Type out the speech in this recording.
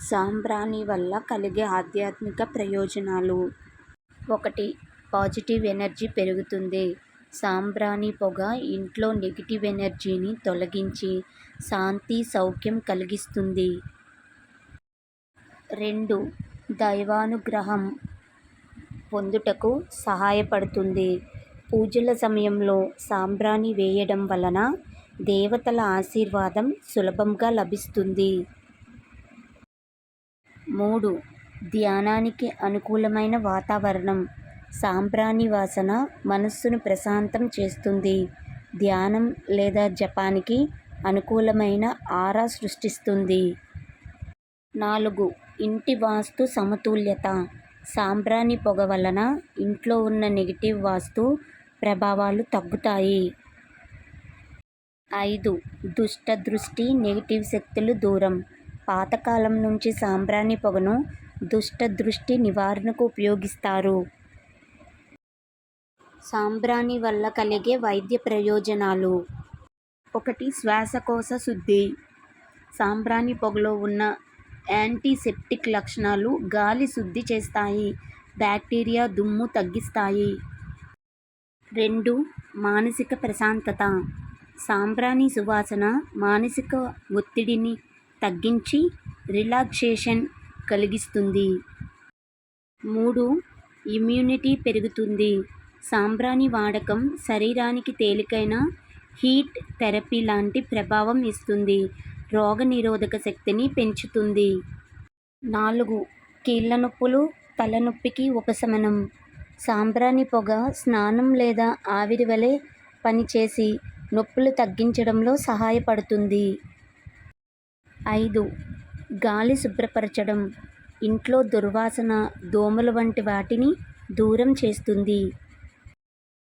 సాంబ్రాణి వల్ల కలిగే ఆధ్యాత్మిక ప్రయోజనాలు. ఒకటి పాజిటివ్ ఎనర్జీ పెరుగుతుంది. సాంబ్రాణి పొగ ఇంట్లో నెగిటివ్ ఎనర్జీని తొలగించి శాంతి సౌఖ్యం కలిగిస్తుంది. రెండు దైవానుగ్రహం పొందుటకు సహాయపడుతుంది. పూజల సమయంలో సాంబ్రాణి వేయడం వలన దేవతల ఆశీర్వాదం సులభంగా లభిస్తుంది. మూడు. ధ్యానానికి అనుకూలమైన వాతావరణం. సాంబ్రాణి వాసన మనస్సును ప్రశాంతం చేస్తుంది. ధ్యానం లేదా జపానికి అనుకూలమైన ఆరా సృష్టిస్తుంది. నాలుగు. ఇంటి వాస్తు సమతుల్యత. సాంబ్రాణి పొగ వలన ఇంట్లో ఉన్న నెగిటివ్ వాస్తు ప్రభావాలు తగ్గుతాయి. ఐదు. దుష్ట దృష్టి నెగిటివ్ శక్తులు దూరం. పాతకాలం నుంచి సాంబ్రాణి పొగను దుష్ట దృష్టి నివారణకు ఉపయోగిస్తారు. సాంబ్రాణి వల్ల కలిగే వైద్య ప్రయోజనాలు. ఒకటి శ్వాసకోశ శుద్ధి. సాంబ్రాణి పొగలో ఉన్న యాంటీసెప్టిక్ లక్షణాలు గాలి శుద్ధి చేస్తాయి బ్యాక్టీరియా దుమ్ము తగ్గిస్తాయి. రెండు మానసిక ప్రశాంతత. సాంబ్రాణి సువాసన మానసిక ఒత్తిడిని తగ్గించి రిలాక్సేషన్ కలిగిస్తుంది. మూడు ఇమ్యూనిటీ పెరుగుతుంది. సాంబ్రాణి వాడకం శరీరానికి తేలికైన హీట్ థెరపీ లాంటి ప్రభావం ఇస్తుంది. రోగనిరోధక శక్తిని పెంచుతుంది. నాలుగు కీళ్ళ నొప్పులు తలనొప్పికి ఉపశమనం. సాంబ్రాణి పొగ స్నానం లేదా ఆవిరి వలె పనిచేసి నొప్పులు తగ్గించడంలో సహాయపడుతుంది. ఐదు. గాలి శుభ్రపరచడం ఇంట్లో దుర్వాసన దోమలు వంటి వాటిని దూరం చేస్తుంది.